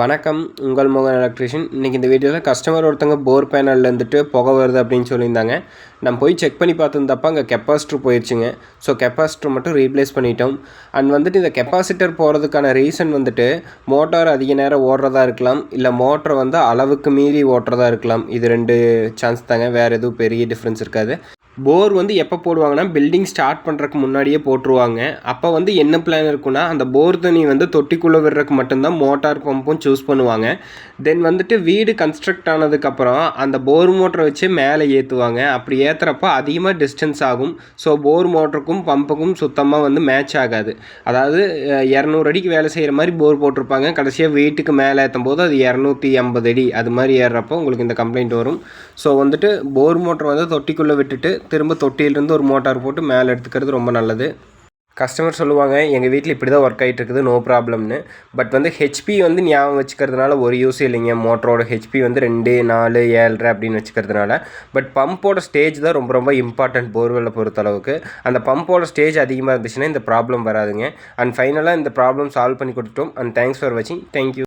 வணக்கம் உங்கள் முகன் எலக்ட்ரிஷியன் இன்றைக்கி இந்த வீடியோவில் கஸ்டமர் ஒருத்தங்க போர் பேனல்ல இருந்துட்டு புகை வருது அப்படின்னு சொல்லியிருந்தாங்க. நம்ம போய் செக் பண்ணி பார்த்துருந்தப்ப அங்கே கெப்பாசிட்டர் போயிடுச்சுங்க ஸோ கெப்பாசிட்டர் மட்டும் ரீப்ளேஸ் பண்ணிட்டோம். அண்ட் வந்துட்டு இந்த கெப்பாசிட்டர் போகிறதுக்கான ரீசன் வந்துட்டு மோட்டார் அதிக நேரம் ஓடுறதா இருக்கலாம் இல்லை மோட்டர் வந்து அளவுக்கு மீறி ஓட்டுறதா இருக்கலாம். இது ரெண்டு சான்ஸ் தாங்க வேறு எதுவும் பெரிய டிஃப்ரென்ஸ் இருக்காது. போர் வந்து எப்போ போடுவாங்கன்னா பில்டிங் ஸ்டார்ட் பண்ணுறக்கு முன்னாடியே போட்டுருவாங்க. அப்போ வந்து என்ன பிளான் இருக்குன்னா அந்த போர் தண்ணி வந்து தொட்டிக்குள்ளே விடுறதுக்கு மட்டும்தான் மோட்டார் பம்பும் சூஸ் பண்ணுவாங்க. தென் வந்துட்டு வீடு கன்ஸ்ட்ரக்ட் ஆனதுக்கப்புறம் அந்த போர் மோட்டரை வச்சு மேலே ஏற்றுவாங்க அப்படி ஏற்றுறப்ப அதிகமாக டிஸ்டன்ஸ் ஆகும். ஸோ போர் மோட்டருக்கும் பம்புக்கும் சுத்தமாக வந்து மேட்ச் ஆகாது. அதாவது இரநூறு அடிக்கு வேலை செய்கிற மாதிரி போர் போட்டிருப்பாங்க. கடைசியாக வீட்டுக்கு மேலே ஏற்றும் போது அது இரநூத்தி எண்பது அடி. அது மாதிரி ஏறுறப்போ உங்களுக்கு இந்த கம்ப்ளைண்ட் வரும். ஸோ வந்துட்டு போர் மோட்டர் வந்து தொட்டிக்குள்ளே விட்டுட்டு திரும்ப தொட்டியிலிருந்து ஒரு மோட்டார் போட்டு மேலே எடுத்துக்கிறது ரொம்ப நல்லது. கஸ்டமர் சொல்லுவாங்க எங்கள் வீட்டில் இப்படி தான் ஒர்க் ஆகிட்டு இருக்குது நோ ப்ராப்ளம்னு பட் வந்து ஹெச்பி வந்து ஞாபகம் வச்சுக்கிறதுனால ஒரு யூஸ் இல்லைங்க. மோட்டரோட ஹெச்பி வந்து ரெண்டு நாலு ஏழரை அப்படின்னு வச்சுக்கிறதுனால. பட் பம்போட ஸ்டேஜ் தான் ரொம்ப ரொம்ப இம்பார்ட்டன்ட் போர்வெல்லை பொறுத்தளவுக்கு. அந்த பம்போட ஸ்டேஜ் அதிகமாக இருந்துச்சுன்னா இந்த ப்ராப்ளம் வராதுங்க. அண்ட் ஃபைனலாக இந்த ப்ராப்ளம் சால்வ் பண்ணி கொடுத்துட்டோம். அண்ட் தேங்க்ஸ் ஃபார் வாட்சிங் தேங்க்யூ